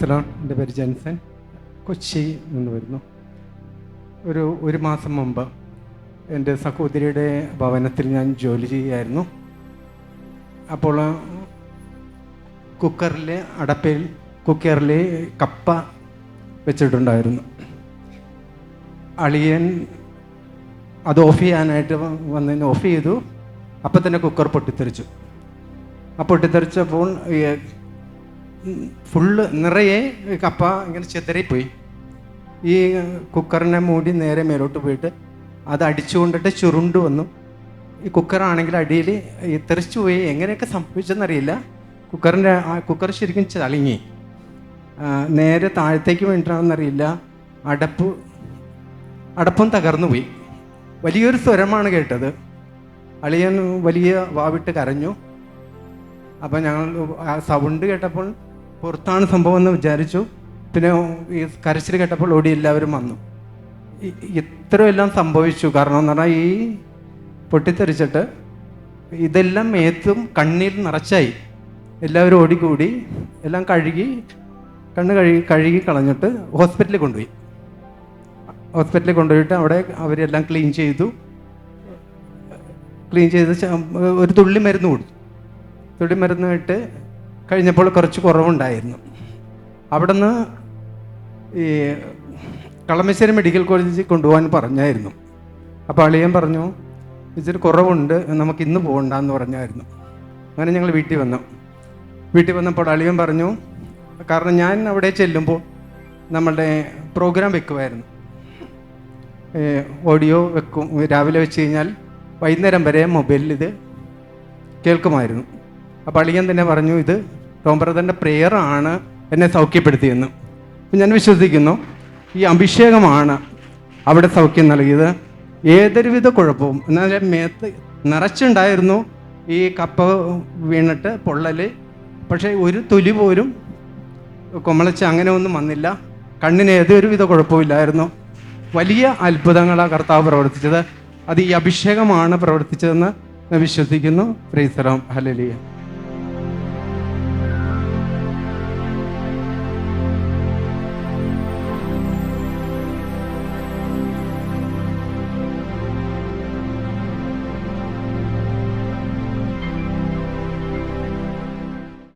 പ്രൈസലോൺ എന്റെ പേര് ജെൻസൻ കൊച്ചി നിന്ന് വരുന്നു. ഒരു ഒരു മാസം മുമ്പ് എന്റെ സഹോദരിയുടെ ഭവനത്തിൽ ഞാൻ ജോലി ചെയ്യുകയായിരുന്നു. അപ്പോൾ കുക്കറിൽ അടപ്പിൽ കുക്കറിൽ കപ്പ വെച്ചിട്ടുണ്ടായിരുന്നു. അളിയൻ അത് ഓഫ് ചെയ്യാനായിട്ട് വന്നതിന് ഓഫ് ചെയ്തു. അപ്പം തന്നെ കുക്കർ പൊട്ടിത്തെറിച്ചു. ആ പൊട്ടിത്തെറിച്ചപ്പോൾ ഫുള്ള് നിറയെ കപ്പ ഇങ്ങനെ ചെതറിപ്പോയി. ഈ കുക്കറിനെ മൂടി നേരെ മേലോട്ട് പോയിട്ട് അത് അടിച്ചുകൊണ്ടിട്ട് ചുരുണ്ട് വന്നു. ഈ കുക്കറാണെങ്കിൽ അടിയിൽ ഈ തെറിച്ചു പോയി. എങ്ങനെയൊക്കെ സംഭവിച്ചെന്നറിയില്ല. കുക്കറിന്റെ ആ കുക്കർ ശരിക്കും ചളിങ്ങി. നേരെ താഴത്തേക്ക് വേണ്ടിയിട്ടാണെന്നറിയില്ല അടപ്പ് അടപ്പും തകർന്നു പോയി. വലിയൊരു സ്വരമാണ് കേട്ടത്. അളിയൻ വലിയ വാവിട്ട് കരഞ്ഞു. അപ്പം ഞങ്ങൾ ആ സൗണ്ട് കേട്ടപ്പോൾ പുറത്താണ് സംഭവം എന്ന് വിചാരിച്ചു. പിന്നെ ഈ കരച്ചിൽ കേട്ടപ്പോൾ ഓടി എല്ലാവരും വന്നു. ഇത്രയെല്ലാം സംഭവിച്ചു. കാരണം എന്ന് പറഞ്ഞാൽ ഈ പൊട്ടിത്തെറിച്ചിട്ട് ഇതെല്ലാം മേത്തും കണ്ണീർ നിറച്ചായി. എല്ലാവരും ഓടിക്കൂടി എല്ലാം കഴുകി കണ്ണ് കഴുകി കഴുകി കളഞ്ഞിട്ട് ഹോസ്പിറ്റലിൽ കൊണ്ടുപോയി. ഹോസ്പിറ്റലിൽ കൊണ്ടുപോയിട്ട് അവിടെ അവരെല്ലാം ക്ലീൻ ചെയ്തു. ക്ലീൻ ചെയ്ത് ഒരു തുള്ളി മരുന്ന് കൊടുത്തു. തുള്ളി മരുന്ന് ഇട്ട് കഴിഞ്ഞപ്പോൾ കുറച്ച് കുറവുണ്ടായിരുന്നു. അവിടുന്ന് ഈ കളമശ്ശേരി മെഡിക്കൽ കോളേജിൽ കൊണ്ടുപോകാൻ പറഞ്ഞായിരുന്നു. അപ്പോൾ അളിയൻ പറഞ്ഞു ഇച്ചിരി കുറവുണ്ട് നമുക്ക് ഇന്ന് പോകണ്ടെന്ന് പറഞ്ഞായിരുന്നു. അങ്ങനെ ഞങ്ങൾ വീട്ടിൽ വന്നു. വീട്ടിൽ വന്നപ്പോൾ അളിയൻ പറഞ്ഞു കാരണം ഞാൻ അവിടെ ചെല്ലുമ്പോൾ നമ്മളുടെ പ്രോഗ്രാം വെക്കുമായിരുന്നു. ഓഡിയോ വെക്കും. രാവിലെ വെച്ച് കഴിഞ്ഞാൽ വൈകുന്നേരം വരെ മൊബൈലിൽ ഇത് കേൾക്കുമായിരുന്നു. അപ്പോൾ അളിയൻ തന്നെ പറഞ്ഞു ഇത് ടോംബ്രദറിന്റെ പ്രെയറാണ് എന്നെ സൗഖ്യപ്പെടുത്തിയെന്ന്. ഞാൻ വിശ്വസിക്കുന്നു ഈ അഭിഷേകമാണ് അവിടെ സൗഖ്യം നൽകിയത്. ഏതൊരുവിധ കുഴപ്പവും എന്നാൽ മേത്ത് നിറച്ചുണ്ടായിരുന്നു ഈ കപ്പ് വീണിട്ട് പൊള്ളൽ പക്ഷേ ഒരു തൊലി പോലും കൊമളച്ച് അങ്ങനെ ഒന്നും വന്നില്ല. കണ്ണിന് ഏതൊരുവിധ കുഴപ്പമില്ലായിരുന്നു വലിയ അത്ഭുതങ്ങളാണ് കർത്താവ് പ്രവർത്തിച്ചത്. അത് ഈ അഭിഷേകമാണ് പ്രവർത്തിച്ചതെന്ന് വിശ്വസിക്കുന്നു. ഫ്രീസറാം ഹലലിയ